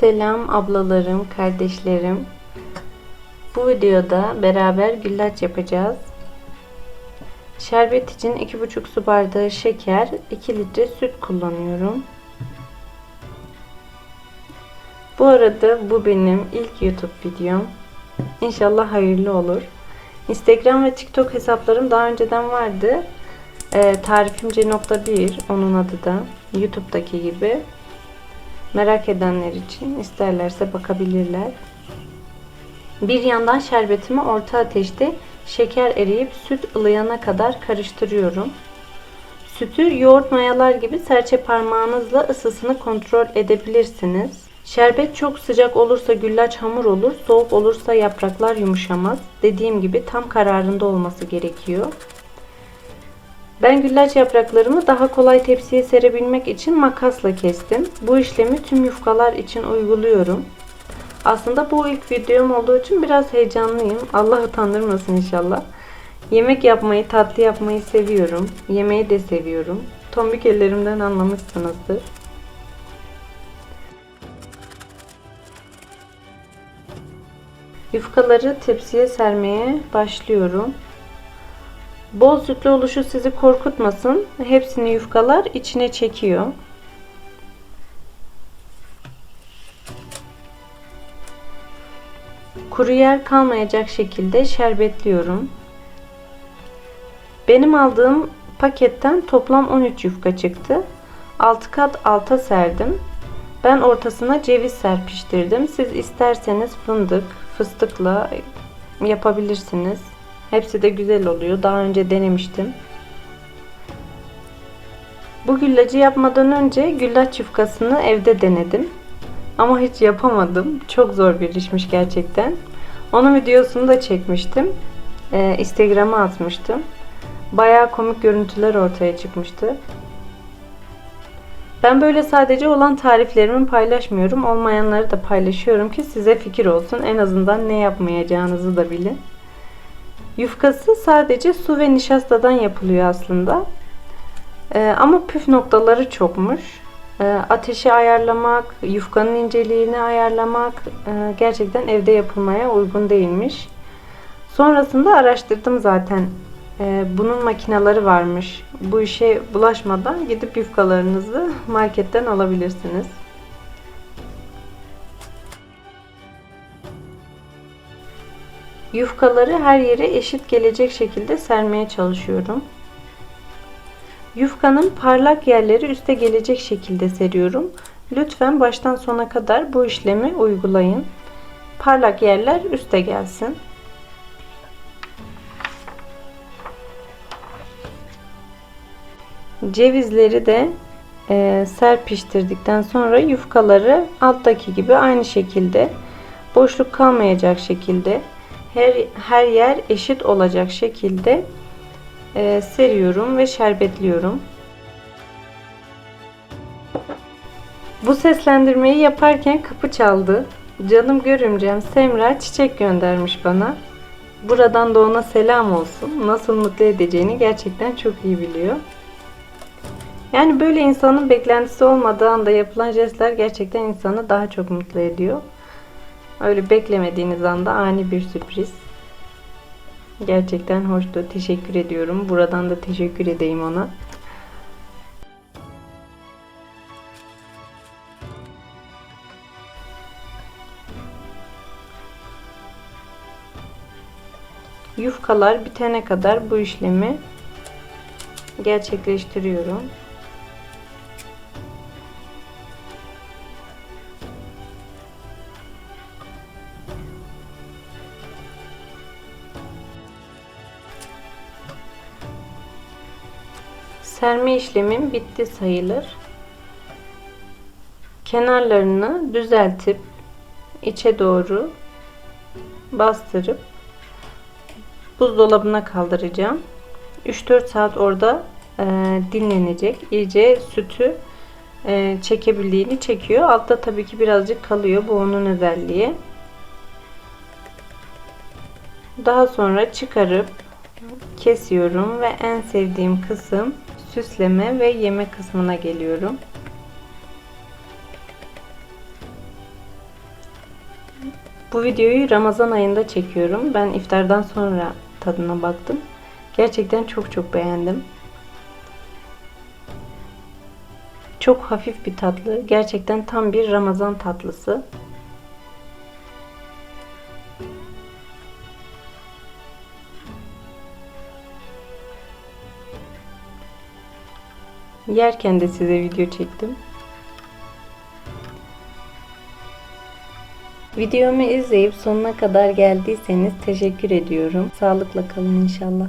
Selam ablalarım, kardeşlerim. Bu videoda beraber güllaç yapacağız. Şerbet için 2,5 su bardağı şeker, 2 litre süt kullanıyorum. Bu arada bu benim ilk YouTube videom. İnşallah hayırlı olur. Instagram ve TikTok hesaplarım daha önceden vardı. E, tarifimce.1 onun adı da. YouTube'daki gibi. Merak edenler için isterlerse bakabilirler. Bir yandan şerbetimi orta ateşte şeker eriyip süt ılıyana kadar karıştırıyorum. Sütü yoğurt mayalar gibi serçe parmağınızla ısısını kontrol edebilirsiniz. Şerbet çok sıcak olursa güllaç hamur olur, soğuk olursa yapraklar yumuşamaz. Dediğim gibi tam kararında olması gerekiyor. Ben güllaç yapraklarımı daha kolay tepsiye serebilmek için makasla kestim. Bu işlemi tüm yufkalar için uyguluyorum. Aslında bu ilk videom olduğu için biraz heyecanlıyım. Allah utandırmasın inşallah. Yemek yapmayı, tatlı yapmayı seviyorum. Yemeği de seviyorum. Tombik ellerimden anlamışsınızdır. Yufkaları tepsiye sermeye başlıyorum. Bol sütlü oluşu sizi korkutmasın. Hepsini yufkalar içine çekiyor. Kuru yer kalmayacak şekilde şerbetliyorum. Benim aldığım paketten toplam 13 yufka çıktı. 6 kat alta serdim. Ben ortasına ceviz serpiştirdim. Siz isterseniz fındık, fıstıkla yapabilirsiniz. Hepsi de güzel oluyor. Daha önce denemiştim. Bu güllacı yapmadan önce güllaç yufkasını evde denedim. Ama hiç yapamadım. Çok zor bir işmiş gerçekten. Onun videosunu da çekmiştim. Ee, Instagram'a atmıştım. Bayağı komik görüntüler ortaya çıkmıştı. Ben böyle sadece olan tariflerimi paylaşmıyorum. Olmayanları da paylaşıyorum ki size fikir olsun. En azından ne yapmayacağınızı da bilin. Yufkası sadece su ve nişastadan yapılıyor aslında. Ee, ama püf noktaları çokmuş. Ee, ateşi ayarlamak, yufkanın inceliğini ayarlamak e, gerçekten evde yapılmaya uygun değilmiş. Sonrasında araştırdım zaten. Ee, bunun makineleri varmış. Bu işe bulaşmadan gidip yufkalarınızı marketten alabilirsiniz. Yufkaları her yere eşit gelecek şekilde sermeye çalışıyorum. Yufkanın parlak yerleri üste gelecek şekilde seriyorum. Lütfen baştan sona kadar bu işlemi uygulayın. Parlak yerler üste gelsin. Cevizleri de e, serpiştirdikten sonra yufkaları alttaki gibi aynı şekilde boşluk kalmayacak şekilde her, her yer eşit olacak şekilde e, seriyorum ve şerbetliyorum. Bu seslendirmeyi yaparken kapı çaldı. Canım görümcem Semra çiçek göndermiş bana. Buradan da ona selam olsun. Nasıl mutlu edeceğini gerçekten çok iyi biliyor. Yani böyle insanın beklentisi olmadığı anda yapılan jestler gerçekten insanı daha çok mutlu ediyor. Öyle beklemediğiniz anda ani bir sürpriz. Gerçekten hoştu. Teşekkür ediyorum. Buradan da teşekkür edeyim ona. Yufkalar bitene kadar bu işlemi gerçekleştiriyorum. Serme işlemim bitti sayılır. Kenarlarını düzeltip içe doğru bastırıp buzdolabına kaldıracağım. 3-4 saat orada e, dinlenecek. İyice sütü e, çekebildiğini çekiyor. Altta tabii ki birazcık kalıyor. Bu onun özelliği. Daha sonra çıkarıp kesiyorum ve en sevdiğim kısım süsleme ve yeme kısmına geliyorum. Bu videoyu Ramazan ayında çekiyorum. Ben iftardan sonra tadına baktım. Gerçekten çok çok beğendim. Çok hafif bir tatlı. Gerçekten tam bir Ramazan tatlısı. Yerken de size video çektim. Videomu izleyip sonuna kadar geldiyseniz teşekkür ediyorum. Sağlıkla kalın inşallah.